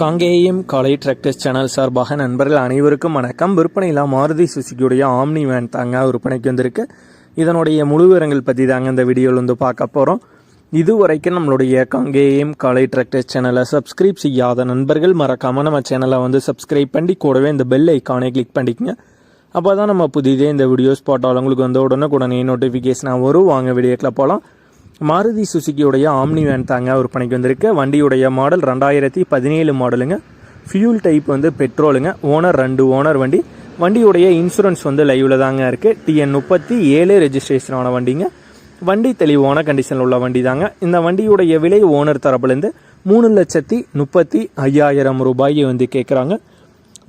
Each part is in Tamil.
காங்கேயம் காலை டிராக்டர்ஸ் சேனல் சார்பாக நண்பர்கள் அனைவருக்கும் வணக்கம். விற்பனையில் மாருதி சுசுக்கியுடைய ஆம்னி வேன் தாங்க விற்பனைக்கு வந்திருக்கு. இதனுடைய முழு விவரங்கள் பற்றி தாங்க இந்த வீடியோவில் வந்து பார்க்க போகிறோம் இதுவரைக்கும் நம்மளுடைய காங்கேயம் காலை டிராக்டர்ஸ் சேனலை சப்ஸ்கிரைப் செய்யாத நண்பர்கள் மறக்காமல் நம்ம சேனலை வந்து சப்ஸ்கிரைப் பண்ணி கூடவே இந்த பெல் ஐக்கானை கிளிக் பண்ணிக்கங்க. அப்போ தான் நம்ம புதிதே இந்த வீடியோஸ் போட்டாலும் உங்களுக்கு வந்து உடனுக்குடனே நோட்டிஃபிகேஷனாக வரும். வாங்க வீடியோக்கில் போகலாம் மாருதி சுசுக்கியுடைய ஆம்னி வேன் தாங்க விற்பனைக்கு வந்திருக்கு. வண்டியுடைய மாடல் ரெண்டாயிரத்தி பதினேழு மாடலுங்க ஃபியூல் டைப் வந்து பெட்ரோலுங்க ஓனர் ரெண்டு ஓனர் வண்டி. வண்டியுடைய இன்சூரன்ஸ் வந்து லைவில் தாங்க இருக்குது டிஎன் முப்பத்தி ஏழு ரெஜிஸ்ட்ரேஷனான வண்டிங்க. வண்டி தெளிவான கண்டிஷனில் உள்ள வண்டி தாங்க இந்த வண்டியுடைய விலை ஓனர் தரப்புலேருந்து மூணு லட்சத்தி முப்பத்தி ஐயாயிரம் ரூபாய் வந்து கேட்குறாங்க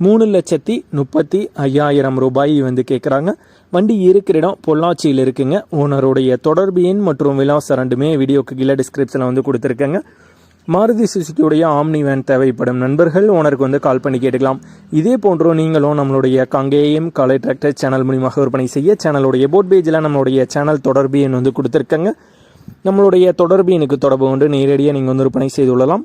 மூணு லட்சத்தி முப்பத்தி ஐயாயிரம் ரூபாய் வந்து கேட்குறாங்க வண்டி இருக்கிற இடம் பொள்ளாச்சியில் இருக்குங்க. ஓனருடைய தொடர்பு எண் மற்றும் விலாசம் ரெண்டுமே வீடியோக்கு கீழே டிஸ்கிரிப்ஷனில் வந்து கொடுத்துருக்கேங்க. மாருதி சுசுக்கியுடைய ஆம்னி வேன் தேவைப்படும் நண்பர்கள் ஓனருக்கு வந்து கால் பண்ணி கேட்டுக்கலாம். இதே போன்றோ நீங்களும் நம்மளுடைய கங்கேயம் காலை டிராக்டர் சேனல் மூலியமாக விற்பனை செய்ய சேனலுடைய போட் பேஜில் நம்மளுடைய சேனல் தொடர்பு எண் வந்து கொடுத்துருக்கேங்க. நம்மளுடைய தொடர்பு எனக்கு தொடர்பு கொண்டு நேரடியாக நீங்கள் வந்து விற்பனை செய்து கொள்ளலாம்.